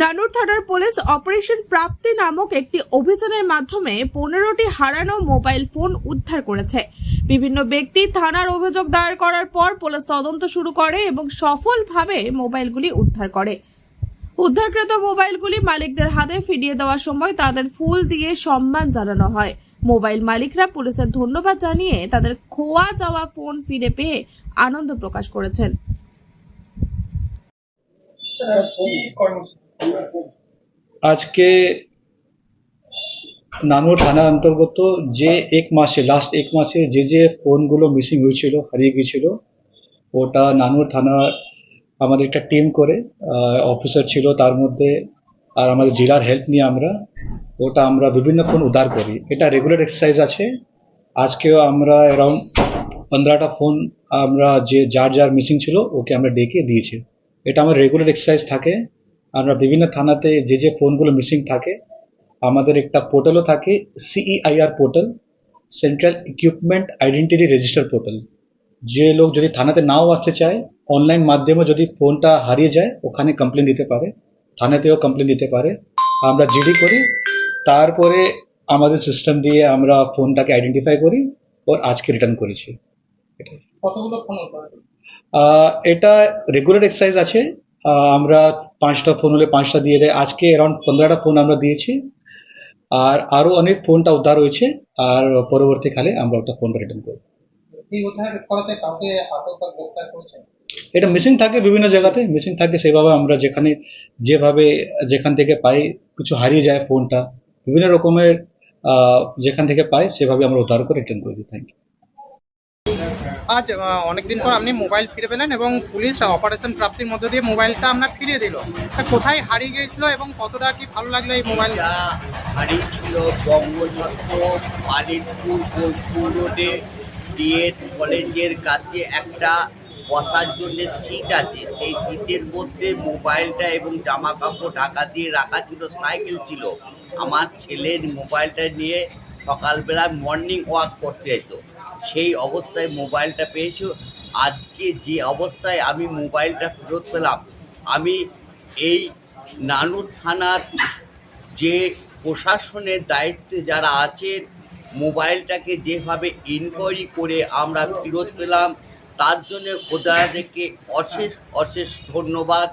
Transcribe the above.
নানুর থানার police operation প্রাপ্তি নামক একটি অভিযানের মাধ্যমে পনেরোটি হারানো মোবাইল ফোন উদ্ধার করেছে। বিভিন্ন ব্যক্তি থানার অভিযোগ দায়ের করার পর পুলিশ তদন্ত শুরু করে এবং সফলভাবে মোবাইলগুলি উদ্ধার করে। উদ্ধারকৃত মোবাইলগুলি মালিকদের হাতে ফিরিয়ে দেওয়ার সময় তাদের ফুল দিয়ে সম্মান জানানো হয়। মোবাইল মালিকরা পুলিশের ধন্যবাদ জানিয়ে তাদের খোয়া যাওয়া ফোন ফিরে পেয়ে আনন্দ প্রকাশ করেছেন। আজকে নানুর থানা অন্তর্গত যে এক মাসে লাস্ট এক মাসে যে যে ফোনগুলো মিসিং হয়েছিল, হারিয়ে গিয়েছিল, ওটা নানুর থানা আমাদের একটা টিম করে অফিসার ছিল তার মধ্যে, আর আমাদের জেলার হেল্প নিয়ে আমরা ওটা আমরা বিভিন্ন ফোন উদ্ধার করি। এটা রেগুলার এক্সারসাইজ আছে। আজকেও আমরা অ্যারাউন্ড পনেরোটা ফোন আমরা যে, যার যার মিসিং ছিল, ওকে আমরা ডেকে দিয়েছি। এটা আমার রেগুলার এক্সারসাইজ থাকে। আমরা বিভিন্ন থানাতে যে যে ফোনগুলো মিসিং থাকে, আমাদের একটা পোর্টালও থাকে CEIR portal central equipment identity register portal. যে লোক যদি থানাতে নাও আসতে চায় অনলাইন মাধ্যমে যদি ফোনটা হারিয়ে যায়, ওখানে কমপ্লেন দিতে পারে। থানাতেও কমপ্লেন দিতে পারে। আমরা জিডি করি। তারপরে আমাদের সিস্টেম দিয়ে আমরা ফোনটাকে আইডেন্টিফাই করি ওর আজকে রিটার্ন করেছি। কতগুলো ফোন এটা রেগুলার এক্সারসাইজ আছে। আমরা পাঁচটা ফোন হলে পাঁচটা দিয়ে দেয়। আজকে অ্যারাউন্ড পনেরোটা ফোন আমরা দিয়েছি। আর আরও অনেক ফোনটা উদ্ধার হয়েছে। আর পরবর্তীকালে আমরা ওটা ফোনটা রিটার্ন করব। এটা মিসিং থাকে বিভিন্ন জায়গাতে। মিসিং থাকে সেভাবে আমরা যেখানে যেভাবে যেখান থেকে পাই কিছু হারিয়ে যায় ফোনটা বিভিন্ন রকমের যেখান থেকে পাই সেভাবে আমরা উদ্ধার করে রিটার্ন করে দিই। থ্যাংক ইউ আজ অনেকদিন পর আপনি মোবাইল ফিরে পেলেন এবং পুলিশ অপারেশন প্রাপ্তির মধ্য দিয়ে মোবাইলটা আপনার ফিরিয়ে দিল। তা কোথায় হারিয়ে গিয়েছিল এবং কতটা কি ভালো লাগল এই মোবাইল হারিয়েছিল বঙ্গছত্র মালিকপুর বোলপুর রোডে ডিএড কলেজের কাছে একটা বসার জন্য সিট আছে। সেই সিটের মধ্যে মোবাইলটা এবং জামা কাপড় ঢাকা দিয়ে রাখা ছিল সাইকেল ছিল। আমার ছেলের মোবাইলটা নিয়ে সকালবেলা মর্নিং ওয়াক করতে যেত সেই অবস্থায় মোবাইলটা পেয়েছ? আজকে যে অবস্থায় আমি মোবাইলটা ফেরত পেলাম, আমি এই নানুর থানার যে প্রশাসনের দায়িত্বে যারা আছেন, মোবাইলটাকে যেভাবে ইনকোয়ারি করে আমরা ফেরত পেলাম তার জন্য থেকে অশেষ অশেষ ধন্যবাদ।